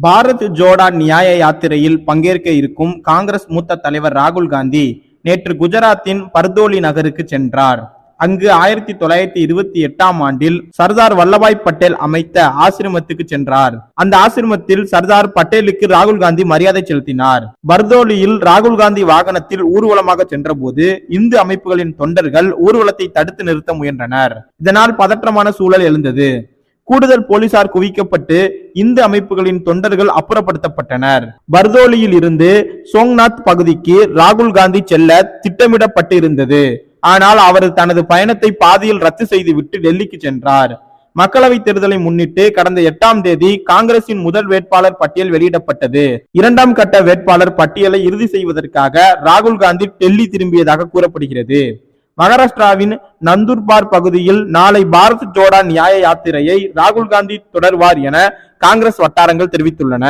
பாரத் ஜோடா நியாய யாத்திரையில் பங்கேற்க இருக்கும் காங்கிரஸ் மூத்த தலைவர் ராகுல் காந்தி நேற்று குஜராத்தின் பர்தோலி நகருக்கு சென்றார். அங்கு ஆயிரத்தி தொள்ளாயிரத்தி இருபத்தி எட்டாம் ஆண்டில் சர்தார் வல்லபாய் பட்டேல் அமைத்த ஆசிரமத்துக்கு சென்றார். அந்த ஆசிரமத்தில் சர்தார் பட்டேலுக்கு ராகுல் காந்தி மரியாதை செலுத்தினார். பர்தோலியில் ராகுல் காந்தி வாகனத்தில் ஊர்வலமாக சென்றபோது இந்து அமைப்புகளின் தொண்டர்கள் ஊர்வலத்தை தடுத்து நிறுத்த முயன்றனர். இதனால் பதற்றமான சூழல் எழுந்தது. கூடுதல் போலீசார் குவிக்கப்பட்டு இந்து அமைப்புகளின் தொண்டர்கள் அப்புறப்படுத்தப்பட்டனர். பர்தோலியில் இருந்து சோங்நாத் பகுதிக்கு ராகுல் காந்தி செல்ல திட்டமிடப்பட்டு இருந்தது ஆனால் அவர் தனது பயணத்தை பாதியில் ரத்து செய்துவிட்டு டெல்லிக்கு சென்றார். மக்களவை தேர்தலை முன்னிட்டு கடந்த எட்டாம் தேதி காங்கிரசின் முதல் வேட்பாளர் பட்டியல் வெளியிடப்பட்டது. இரண்டாம் கட்ட வேட்பாளர் பட்டியலை இறுதி செய்வதற்காக ராகுல் காந்தி டெல்லி திரும்பியதாக கூறப்படுகிறது. மகாராஷ்டிராவின் நந்தூர்பார் பகுதியில் நாளை பாரத் ஜோடா நியாய யாத்திரையை ராகுல் காந்தி தொடர்வார் என காங்கிரஸ் வட்டாரங்கள் தெரிவித்துள்ளன.